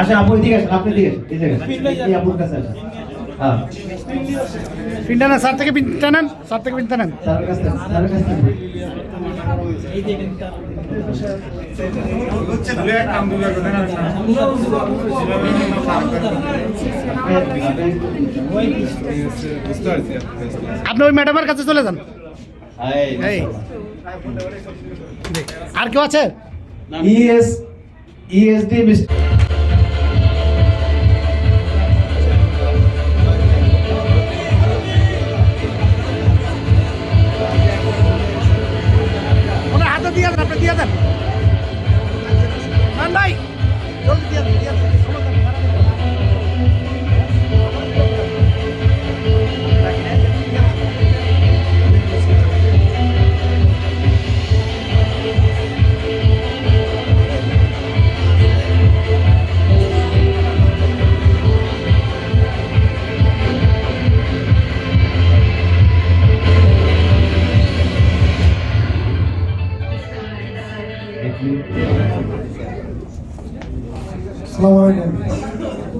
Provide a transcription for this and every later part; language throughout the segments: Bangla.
আচ্ছা আপু এদিকে আসেন আপনি এদিকে আসেন, এই আপুর কাছে আসেন। হ্যাঁ। পিনটা নেন স্যার থেকে পিনটা নেন স্যার থেকে পিনটা নেন। আপনি ওই ম্যাডামের কাছে চলে যান। আর কেউ আছে? ES ESD Mr.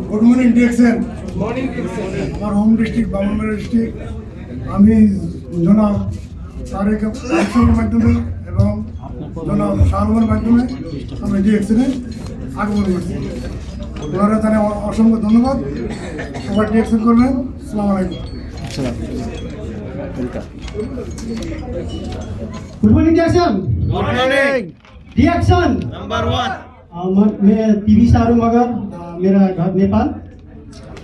Good morning direction আমার হোম ডিস্ট্রিক্ট বামনবাড়ি ডিস্ট্রিক্ট আমি জনাব তারেক মাধ্যমে এবং জনাব শাহরুখের মাধ্যমে আমরা ডিরেকশনে আগমন করছি। ওনারা তারা অসংখ্য ধন্যবাদ। সবার ডিরেকশন করবেন। সালাম আলাইকুম। Good morning direction good morning reaction number one मैं टीवी सारू मगर मेरा घर नेपाल.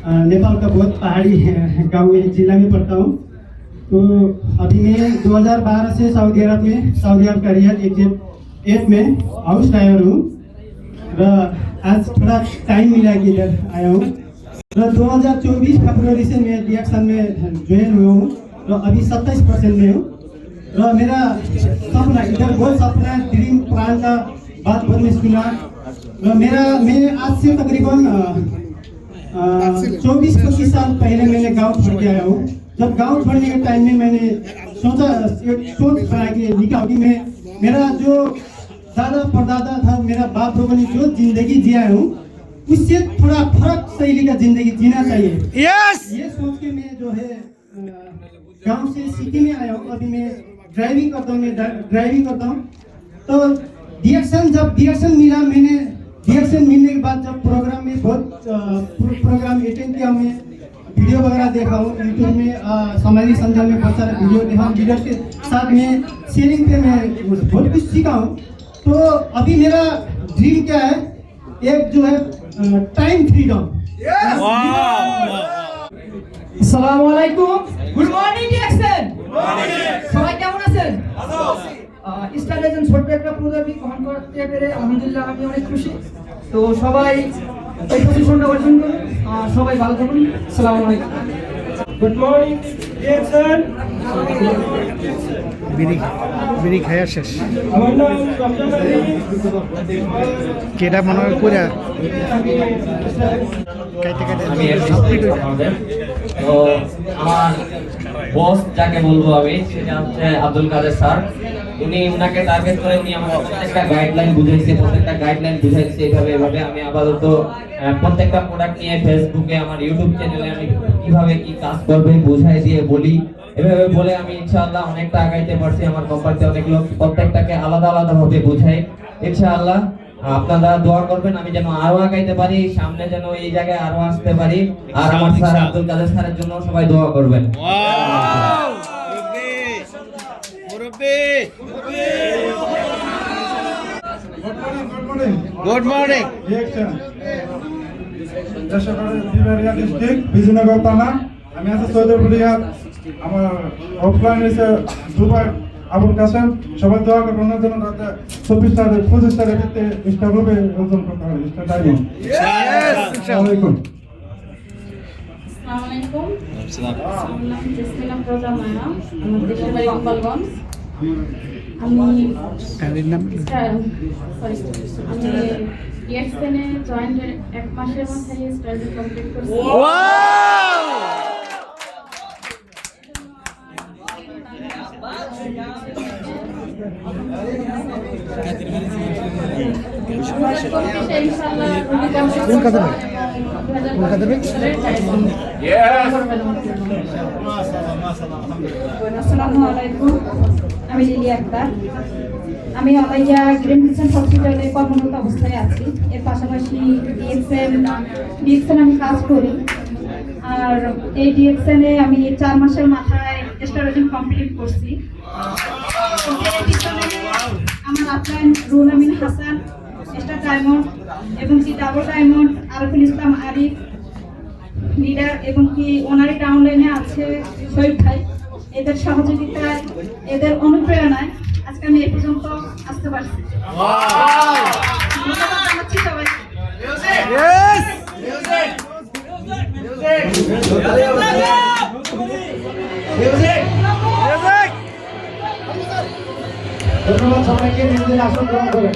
Uh, नेपाल का बहुत पहाड़ी गाँव में जिला में पढ़ता हूँ. तो अभी मैं 2012 से सऊदी अरब में सऊदी अरब का रियल एग्जेप एट में हाउस ड्राइवर हूँ. आज थोड़ा टाइम मिला कि इधर आया हूँ. र चौबीस फेब्रुवरी से मैं रिएक्शन में ज्वाइन हुआ हूँ. अभी 27 परसेंट में हूँ. मेरा सपना इधर बहुत सपना है प्राण का बात बदमेश सुना मेरा मैं आज से तकरीबन चौबीस पच्चीस साल पहले मैंने गाँव छोड़ के आया हूँ। जब गाँव छोड़ने के टाइम में मैंने सोचा सोच बनाया कि निकाह की मैं मेरा जो दादा परदादा था मेरा बाप लोगों ने जो ज़िंदगी जिया हूँ उससे थोड़ा फ़र्क शैली का ज़िंदगी जीना चाहिए। Yes! ये सोच के मैं जो है गाँव से सिटी में आया हूँ। अभी मैं ड्राइविंग करता हूँ मैं ड्राइविंग करता हूँ। तो डिएक्शन जब डिएक्शन मिला मैंने डिएक्शन मिलने के बाद जब प्रोग्राम में बहुत अ, प्रो- प्रोग्राम अटेंड किया मैं वीडियो वगैरह देखा हूँ यूट्यूब में अ, सामाजिक संजाल में बहुत सारे वीडियो देखा हूँ वीडियो के साथ में शेयरिंग पे मैं बहुत कुछ सीखा हूँ तो अभी मेरा ड्रीम क्या है एक जो है टाइम फ्रीडम আসসালামু আলাইকুম গুড মর্নিং ডিরেকশন সবাই কেমন আছেন স্টার লেজেন্ড ছোট্ট একটা গ্রহণ করতে পেরে আলহামদুলিল্লাহ আমি অনেক খুশি। তো সবাই এই পজিশনটা অর্জন করুন। সবাই ভালো থাকুন। আসসালামু আলাইকুম। গুড মর্নিং বিড়ি বিড়ি শেষ। কেটা মনে হয় করে আমি তো আমার বস যাকে বলব আমি সেটা হচ্ছে আব্দুল কাদের স্যার উনি উনাকে টার্গেট করে উনি আমাকে প্রত্যেকটা গাইডলাইন বুঝাইছে প্রত্যেকটা গাইডলাইন বুঝাইছে এইভাবে এইভাবে আমি আপাতত প্রত্যেকটা প্রোডাক্ট নিয়ে ফেসবুকে আমার ইউটিউব চ্যানেলে আমি কীভাবে কি কাজ করবে বুঝাই দিয়ে বলি। এভাবে বলে আমি ইনশাআল্লাহ অনেকটা আগাইতে পারছি আমার কোম্পানিতে অনেক লোক প্রত্যেকটাকে আলাদা আলাদা ভাবে বুঝাই ইনশাআল্লাহ আপনারা দোয়া করবেন আমি যেন আরও আগাইতে পারি সামনে যেন এই জায়গায় আরও আসতে পারি। আর আমার স্যার আব্দুল কাদের স্যারের জন্য সবাই দোয়া করবেন। গুড মর্নিং বিজয়নগর থানা আমি আছি সৈয়দপুর রিয়াদ। আমার অফলাইন রয়েছে দুবাই আবুল কাসেম সবাই দোয়া করবেন ওনার জন্য যাতে চব্বিশ তারিখ পঁচিশ তারিখ ক্ষেত্রে রূপে অর্জন করতে হবে ইস্টার ডায়মন্ড আসসালামু আলাইকুম। আসসালামাইকুম আমার নাম জেসমিনা প্রজা মায়া আমার দেশের বাড়ি গোপালগঞ্জ। আমি কাদের নাম আমি জয়েন্ট এক মাসের মাথায় স্টাডি কমপ্লিট করছি। চব্বিশে ইনশাআল্লাহ আমি লিলি আক্তার আমি আমাইয়া গ্রিন কিচেন হসপিটালে কর্মরত অবস্থায় আছি। এর পাশাপাশি ডিএক্সএন ডিএক্সএন আমি কাজ করি। আর এই ডিএক্সএনে আমি চার মাসের মাথায় স্টারোজিন কমপ্লিট করছি। আমার আপলাইন রুল আমিন হাসান। ডায়মন্ড এবং কি double diamond, Ariful Islam Arif leader এবং কি ওনারই ডাউনলাইনে আছে শহীদ ভাই। এদের সহযোগিতায়, এদের অনুপ্রেরণায় আজকে আমি এ পর্যন্ত আসতে পারছি। জানাচ্ছি ধন্যবাদ সবাইকে, নিজেদের আসন গ্রহণ করেন।